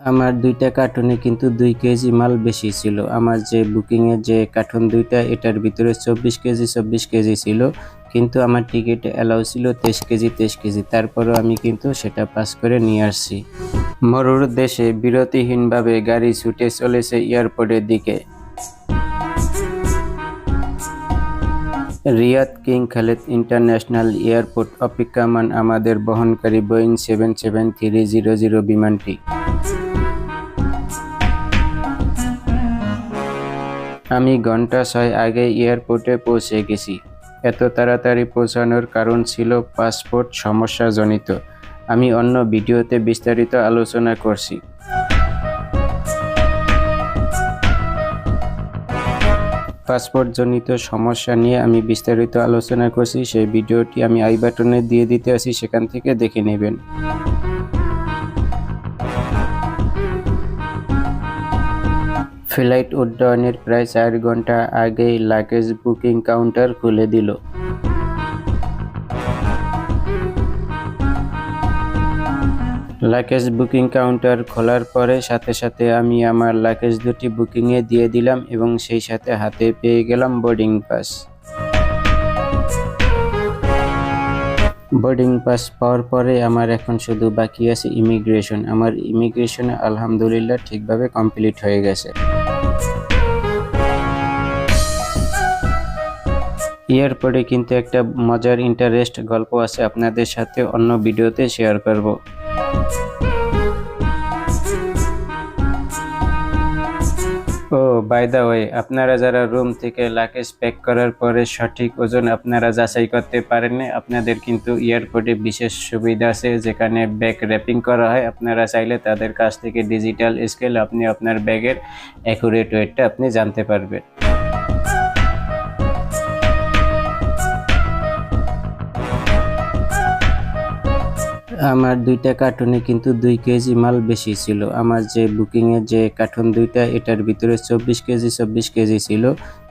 আমার দুইটা কার্টুনে কিন্তু দুই কেজি মাল বেশি ছিল। আমার যে বুকিংয়ের যে কার্টুন দুইটা, এটার ভিতরে চব্বিশ কেজি চব্বিশ কেজি ছিল। কিন্তু আমার টিকিট অ্যালাউ ছিল তেইশ কেজি তেইশ কেজি। তারপরেও আমি কিন্তু সেটা পাস করে নিয়ে আসছি। মরুর দেশে বিরতিহীনভাবে গাড়ি ছুটে চলেছে এয়ারপোর্টের দিকে। Riyadh King Khalid International Airport অপেক্ষামান আমাদের বহনকারী Boeing seven seven three zero zero বিমানটি। আমি ঘণ্টা ছয় আগে এয়ারপোর্টে পৌঁছে গেছি। এত তাড়াতাড়ি পৌঁছানোর কারণ ছিল পাসপোর্ট সমস্যাজনিত। আমি অন্য ভিডিওতে বিস্তারিত আলোচনা করছি। পাসপোর্টজনিত সমস্যা নিয়ে আমি বিস্তারিত আলোচনা করছি। সেই ভিডিওটি আমি আই বাটনে দিয়ে দিতে আছি সেখান থেকে দেখে নেবেন। ফ্লাইট উড্ডয়নের প্রায় চার ঘণ্টা আগেই লাগেজ বুকিং কাউন্টার খুলে দিল। লাগেজ বুকিং কাউন্টার খোলার পরে সাথে সাথে আমি আমার লাগেজ দুটি বুকিংয়ে দিয়ে দিলাম এবং সেই সাথে হাতে পেয়ে গেলাম বোর্ডিং পাস বোর্ডিং পাস পাওয়ার পরে আমার এখন শুধু বাকি আছে ইমিগ্রেশন আমার ইমিগ্রেশনে আলহামদুলিল্লাহ ঠিকভাবে কমপ্লিট হয়ে গেছে। এয়ারপোর্টে কিন্তু একটা মজার ইন্টারেস্ট গল্প আছে আপনাদের সাথে অন্য ভিডিওতে শেয়ার করব। ও বাই দা ওয়ে আপনারা যারা রুম থেকে লাকেজ প্যাক করার পরে সঠিক ওজন আপনারা যাচাই করতে পারেননি আপনাদের কিন্তু এয়ারপোর্টে বিশেষ সুবিধা আছে, যেখানে ব্যাগ র্যাপিং করা হয়। আপনারা চাইলে তাদের কাছ থেকে ডিজিটাল স্কেল আপনি আপনার ব্যাগের অ্যাকুরেট ওয়েটটা আপনি জানতে পারবেন। আমার দুইটা কার্টুনে কিন্তু দুই কেজি মাল বেশি ছিল। আমার যে বুকিংয়ের যে কার্টুন দুইটা, এটার ভিতরে চব্বিশ কেজি চব্বিশ কেজি ছিল।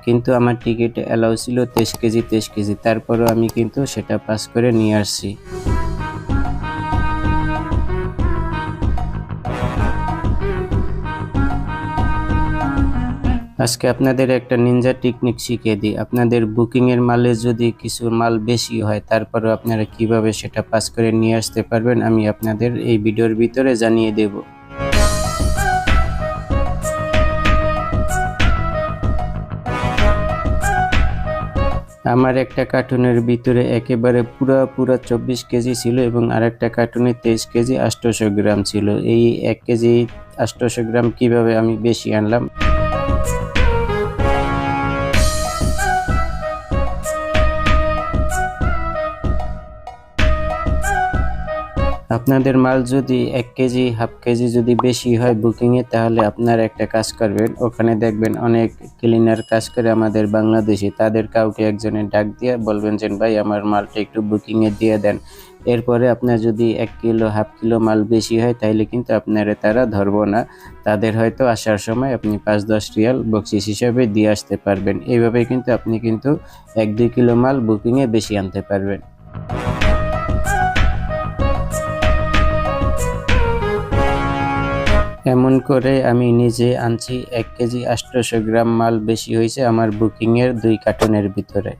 কিন্তু আমার টিকিট অ্যালাউ ছিল তেইশ কেজি তেইশ কেজি তারপরও আমি কিন্তু সেটা পাস করে নিয়ে আসছি। আজকে আপনাদের একটা নিনজা টেকনিক শিখিয়ে দিই। আপনাদের বুকিংয়ের মালে যদি কিছু মাল বেশি হয়, তারপরেও আপনারা কীভাবে সেটা পাস করে নিয়ে আসতে পারবেন, আমি আপনাদের এই ভিডিওর ভিতরে জানিয়ে দেব। আমার একটা কার্টুনের ভিতরে একেবারে পুরো পুরো চব্বিশ কেজি ছিল এবং আরেকটা কার্টুনে তেইশ কেজি আষ্টশো গ্রাম ছিল। এই এক কেজি আষ্টশো গ্রাম কীভাবে আমি বেশি আনলাম? আপনাদের মাল যদি এক কেজি, হাফ কেজি যদি বেশি হয় বুকিংয়ে, তাহলে আপনারা একটা কাজ করবেন। ওখানে দেখবেন অনেক ক্লিনার কাজ করে আমাদের বাংলাদেশি। তাদের কাউকে একজনের ডাক দিয়ে বলবেন যে, ভাই, আমার মালটা একটু বুকিংয়ে দিয়ে দেন। এরপরে আপনার যদি এক কিলো, হাফ কিলো মাল বেশি হয় তাহলে কিন্তু আপনারা তারা ধরবো না। তাদের হয়তো আসার সময় আপনি পাঁচ, দশ রিয়াল বকশিস হিসাবে দিয়ে আসতে পারবেন। এইভাবে কিন্তু আপনি কিন্তু এক, দুই কিলো মাল বুকিংয়ে বেশি আনতে পারবেন। এমন করে আমি নিজে আনছি। এক কেজি আটশোশো গ্রাম মাল বেশি হয়েছে আমার বুকিংয়ের দুই কার্টনের ভিতরে।